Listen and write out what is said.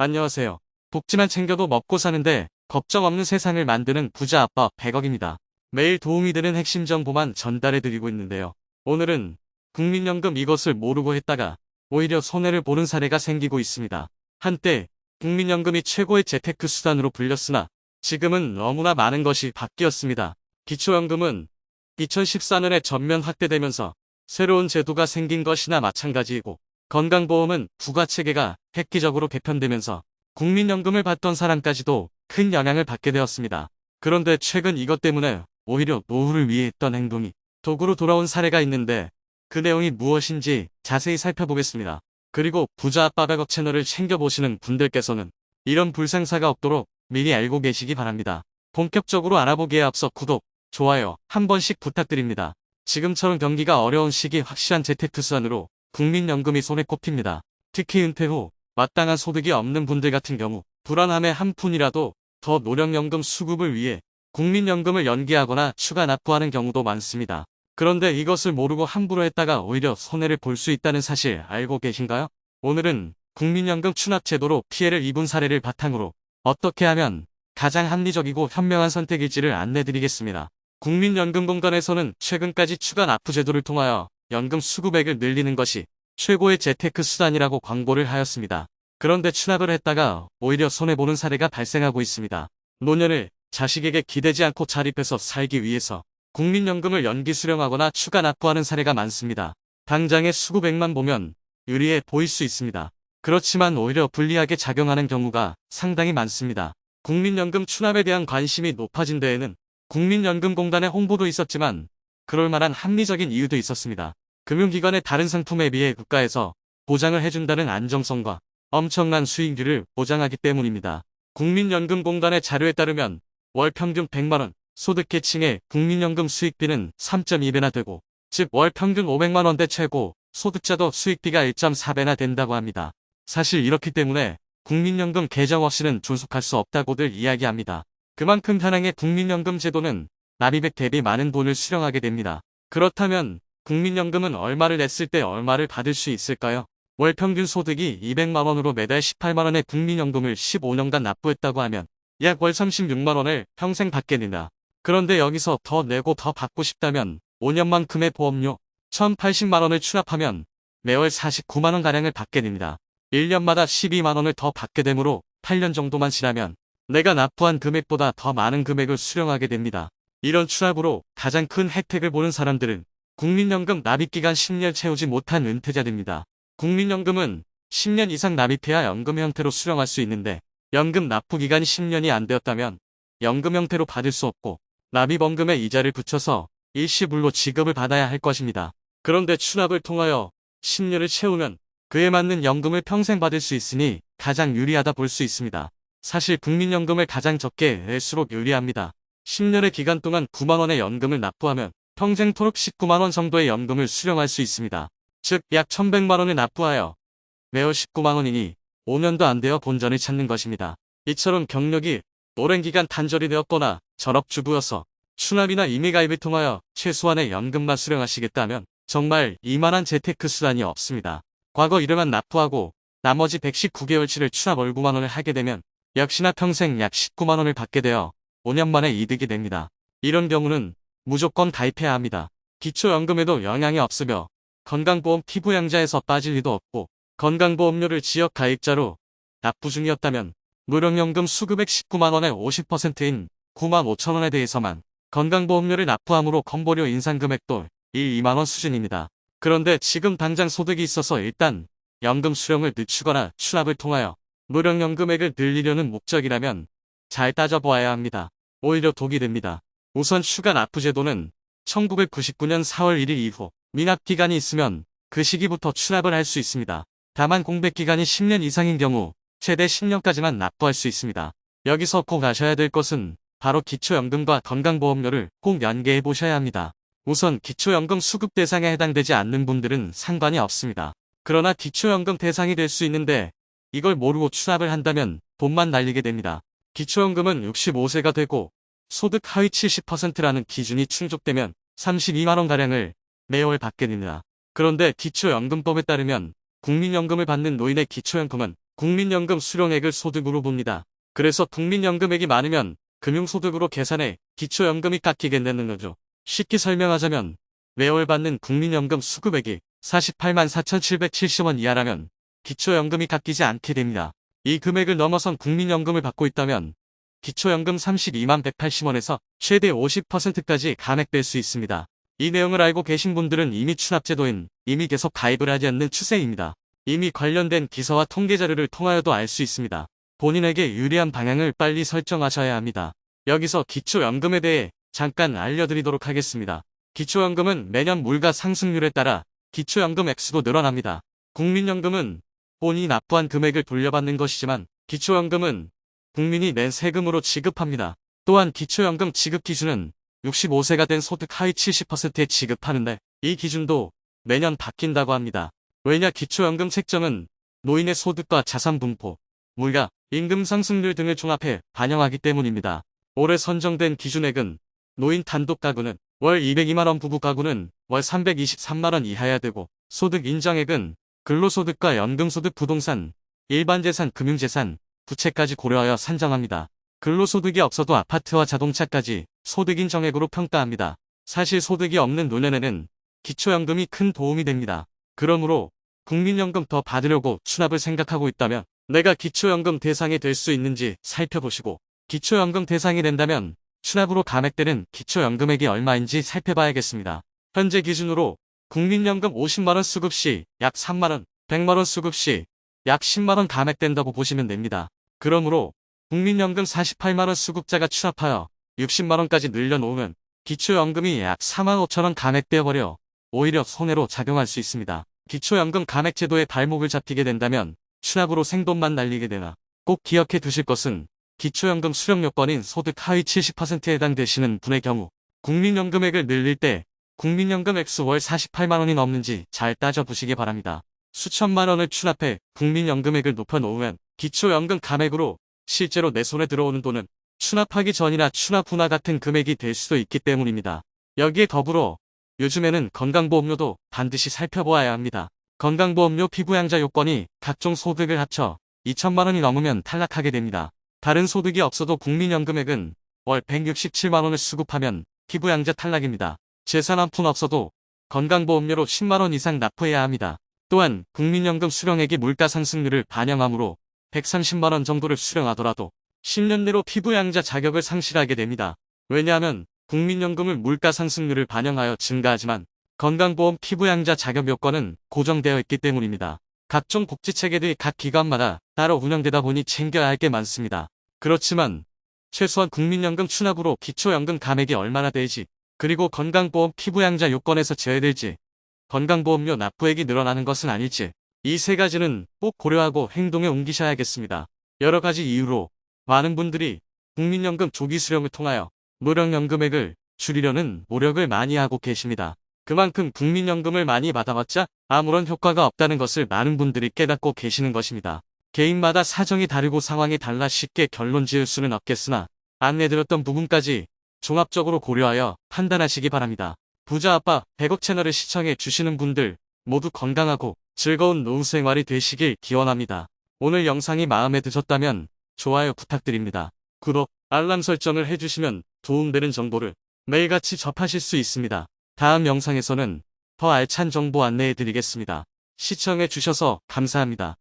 안녕하세요. 복지만 챙겨도 먹고 사는데 걱정 없는 세상을 만드는 부자 아빠 100억입니다. 매일 도움이 되는 핵심 정보만 전달해 드리고 있는데요. 오늘은 국민연금 이것을 모르고 했다가 오히려 손해를 보는 사례가 생기고 있습니다. 한때 국민연금이 최고의 재테크 수단으로 불렸으나 지금은 너무나 많은 것이 바뀌었습니다. 기초연금은 2014년에 전면 확대되면서 새로운 제도가 생긴 것이나 마찬가지이고 건강보험은 부가체계가 획기적으로 개편되면서 국민연금을 받던 사람까지도 큰 영향을 받게 되었습니다. 그런데 최근 이것 때문에 오히려 노후를 위해 했던 행동이 도구로 돌아온 사례가 있는데 그 내용이 무엇인지 자세히 살펴보겠습니다. 그리고 부자 아빠 백억 채널을 챙겨보시는 분들께서는 이런 불상사가 없도록 미리 알고 계시기 바랍니다. 본격적으로 알아보기에 앞서 구독, 좋아요 한 번씩 부탁드립니다. 지금처럼 경기가 어려운 시기 확실한 재테크 수단으로 국민연금이 손에 꼽힙니다. 특히 은퇴 후 마땅한 소득이 없는 분들 같은 경우 불안함에 한 푼이라도 더 노령연금 수급을 위해 국민연금을 연기하거나 추가 납부하는 경우도 많습니다. 그런데 이것을 모르고 함부로 했다가 오히려 손해를 볼 수 있다는 사실 알고 계신가요? 오늘은 국민연금 추납 제도로 피해를 입은 사례를 바탕으로 어떻게 하면 가장 합리적이고 현명한 선택일지를 안내드리겠습니다. 국민연금공단에서는 최근까지 추가 납부 제도를 통하여 연금 수급액을 늘리는 것이 최고의 재테크 수단이라고 광고를 하였습니다. 그런데 추납을 했다가 오히려 손해보는 사례가 발생하고 있습니다. 노년을 자식에게 기대지 않고 자립해서 살기 위해서 국민연금을 연기 수령하거나 추가 납부하는 사례가 많습니다. 당장의 수급액만 보면 유리해 보일 수 있습니다. 그렇지만 오히려 불리하게 작용하는 경우가 상당히 많습니다. 국민연금 추납에 대한 관심이 높아진 데에는 국민연금공단의 홍보도 있었지만 그럴 만한 합리적인 이유도 있었습니다. 금융기관의 다른 상품에 비해 국가에서 보장을 해준다는 안정성과 엄청난 수익률을 보장하기 때문입니다. 국민연금공단의 자료에 따르면 월 평균 100만원, 소득계층의 국민연금 수익비는 3.2배나 되고, 즉 월 평균 500만원대 최고, 소득자도 수익비가 1.4배나 된다고 합니다. 사실 이렇기 때문에 국민연금 개정 없이는 존속할 수 없다고들 이야기합니다. 그만큼 현행의 국민연금 제도는 납입액 대비 많은 돈을 수령하게 됩니다. 그렇다면 국민연금은 얼마를 냈을 때 얼마를 받을 수 있을까요? 월 평균 소득이 200만원으로 매달 18만원의 국민연금을 15년간 납부했다고 하면 약 월 36만원을 평생 받게 된다. 그런데 여기서 더 내고 더 받고 싶다면 5년만큼의 보험료 1080만원을 추납하면 매월 49만원가량을 받게 됩니다. 1년마다 12만원을 더 받게 되므로 8년 정도만 지나면 내가 납부한 금액보다 더 많은 금액을 수령하게 됩니다. 이런 추납으로 가장 큰 혜택을 보는 사람들은 국민연금 납입기간 10년 채우지 못한 은퇴자들입니다. 국민연금은 10년 이상 납입해야 연금 형태로 수령할 수 있는데 연금 납부기간이 10년이 안 되었다면 연금 형태로 받을 수 없고 납입원금에 이자를 붙여서 일시불로 지급을 받아야 할 것입니다. 그런데 추납을 통하여 10년을 채우면 그에 맞는 연금을 평생 받을 수 있으니 가장 유리하다 볼 수 있습니다. 사실 국민연금을 가장 적게 낼수록 유리합니다. 10년의 기간 동안 9만원의 연금을 납부하면 평생토록 19만원 정도의 연금을 수령할 수 있습니다. 즉 약 1100만원을 납부하여 매월 19만원이니 5년도 안 되어 본전을 찾는 것입니다. 이처럼 경력이 오랜 기간 단절이 되었거나 전업주부여서 추납이나 임의가입을 통하여 최소한의 연금만 수령하시겠다면 정말 이만한 재테크 수단이 없습니다. 과거 이름만 납부하고 나머지 119개월치를 추납 월 9만원을 하게 되면 역시나 평생 약 19만원을 받게 되어 5년 만에 이득이 됩니다. 이런 경우는 무조건 가입해야 합니다. 기초연금에도 영향이 없으며 건강보험 피부양자에서 빠질 리도 없고 건강보험료를 지역 가입자로 납부 중이었다면 무령연금 수급액 19만원의 50%인 9만 5천원에 대해서만 건강보험료를 납부함으로 건보료 인상 금액도 1, 2만원 수준입니다. 그런데 지금 당장 소득이 있어서 일단 연금 수령을 늦추거나 추납을 통하여 무령연금액을 늘리려는 목적이라면 잘 따져보아야 합니다. 오히려 독이 됩니다. 우선 추가 납부 제도는 1999년 4월 1일 이후 미납 기간이 있으면 그 시기부터 추납을 할 수 있습니다. 다만 공백 기간이 10년 이상인 경우 최대 10년까지만 납부할 수 있습니다. 여기서 꼭 아셔야 될 것은 바로 기초연금과 건강보험료를 꼭 연계해 보셔야 합니다. 우선 기초연금 수급 대상에 해당되지 않는 분들은 상관이 없습니다. 그러나 기초연금 대상이 될 수 있는데 이걸 모르고 추납을 한다면 돈만 날리게 됩니다. 기초연금은 65세가 되고 소득 하위 70%라는 기준이 충족되면 32만원가량을 매월 받게 됩니다. 그런데 기초연금법에 따르면 국민연금을 받는 노인의 기초연금은 국민연금 수령액을 소득으로 봅니다. 그래서 국민연금액이 많으면 금융소득으로 계산해 기초연금이 깎이겠다는 거죠. 쉽게 설명하자면 매월 받는 국민연금 수급액이 48만 4,770원 이하라면 기초연금이 깎이지 않게 됩니다. 이 금액을 넘어선 국민연금을 받고 있다면 기초연금 32만 180원에서 최대 50%까지 감액될 수 있습니다. 이 내용을 알고 계신 분들은 이미 추납제도인 이미 계속 가입을 하지 않는 추세입니다. 이미 관련된 기사와 통계 자료를 통하여도 알 수 있습니다. 본인에게 유리한 방향을 빨리 설정하셔야 합니다. 여기서 기초연금에 대해 잠깐 알려드리도록 하겠습니다. 기초연금은 매년 물가 상승률에 따라 기초연금 액수도 늘어납니다. 국민연금은 본인이 납부한 금액을 돌려받는 것이지만 기초연금은 국민이 낸 세금으로 지급합니다. 또한 기초연금 지급 기준은 65세가 된 소득 하위 70%에 지급하는데 이 기준도 매년 바뀐다고 합니다. 왜냐 기초연금 책정은 노인의 소득과 자산 분포, 물가, 임금 상승률 등을 종합해 반영하기 때문입니다. 올해 선정된 기준액은 노인 단독 가구는 월 202만원 부부 가구는 월 323만원 이하야 되고 소득 인정액은 근로소득과 연금소득 부동산, 일반재산 금융재산, 부채까지 고려하여 산정합니다. 근로소득이 없어도 아파트와 자동차까지 소득인 정액으로 평가합니다. 사실 소득이 없는 노년에는 기초연금이 큰 도움이 됩니다. 그러므로 국민연금 더 받으려고 추납을 생각하고 있다면 내가 기초연금 대상이 될 수 있는지 살펴보시고 기초연금 대상이 된다면 추납으로 감액되는 기초연금액이 얼마인지 살펴봐야겠습니다. 현재 기준으로 국민연금 50만원 수급 시 약 3만원, 100만원 수급 시 약 10만원 감액된다고 보시면 됩니다. 그러므로 국민연금 48만원 수급자가 추납하여 60만원까지 늘려놓으면 기초연금이 약 4만 5천원 감액되어 버려 오히려 손해로 작용할 수 있습니다. 기초연금 감액제도에 발목을 잡히게 된다면 추납으로 생돈만 날리게 되나 꼭 기억해 두실 것은 기초연금 수령 요건인 소득 하위 70%에 해당되시는 분의 경우 국민연금액을 늘릴 때 국민연금 액수 월 48만원이 넘는지 잘 따져보시기 바랍니다. 수천만원을 추납해 국민연금액을 높여놓으면 기초연금 감액으로 실제로 내 손에 들어오는 돈은 추납하기 전이나 추납 후나 같은 금액이 될 수도 있기 때문입니다. 여기에 더불어 요즘에는 건강보험료도 반드시 살펴보아야 합니다. 건강보험료 피부양자 요건이 각종 소득을 합쳐 2천만원이 넘으면 탈락하게 됩니다. 다른 소득이 없어도 국민연금액은 월 167만원을 수급하면 피부양자 탈락입니다. 재산 한 푼 없어도 건강보험료로 10만원 이상 납부해야 합니다. 또한 국민연금 수령액이 물가 상승률을 반영하므로 130만원 정도를 수령하더라도 10년 내로 피부양자 자격을 상실하게 됩니다. 왜냐하면 국민연금을 물가 상승률을 반영하여 증가하지만 건강보험 피부양자 자격 요건은 고정되어 있기 때문입니다. 각종 복지체계들이 각 기관마다 따로 운영되다 보니 챙겨야 할 게 많습니다. 그렇지만 최소한 국민연금 추납으로 기초연금 감액이 얼마나 되지 그리고 건강보험 피부양자 요건에서 제외될지 건강보험료 납부액이 늘어나는 것은 아닐지 이 세 가지는 꼭 고려하고 행동에 옮기셔야겠습니다. 여러 가지 이유로 많은 분들이 국민연금 조기 수령을 통하여 무령연금액을 줄이려는 노력을 많이 하고 계십니다. 그만큼 국민연금을 많이 받아봤자 아무런 효과가 없다는 것을 많은 분들이 깨닫고 계시는 것입니다. 개인마다 사정이 다르고 상황이 달라 쉽게 결론 지을 수는 없겠으나 안내드렸던 부분까지 종합적으로 고려하여 판단하시기 바랍니다. 부자 아빠 100억 채널을 시청해 주시는 분들 모두 건강하고 즐거운 노후 생활이 되시길 기원합니다. 오늘 영상이 마음에 드셨다면 좋아요 부탁드립니다. 구독, 알람 설정을 해주시면 도움되는 정보를 매일같이 접하실 수 있습니다. 다음 영상에서는 더 알찬 정보 안내해 드리겠습니다. 시청해 주셔서 감사합니다.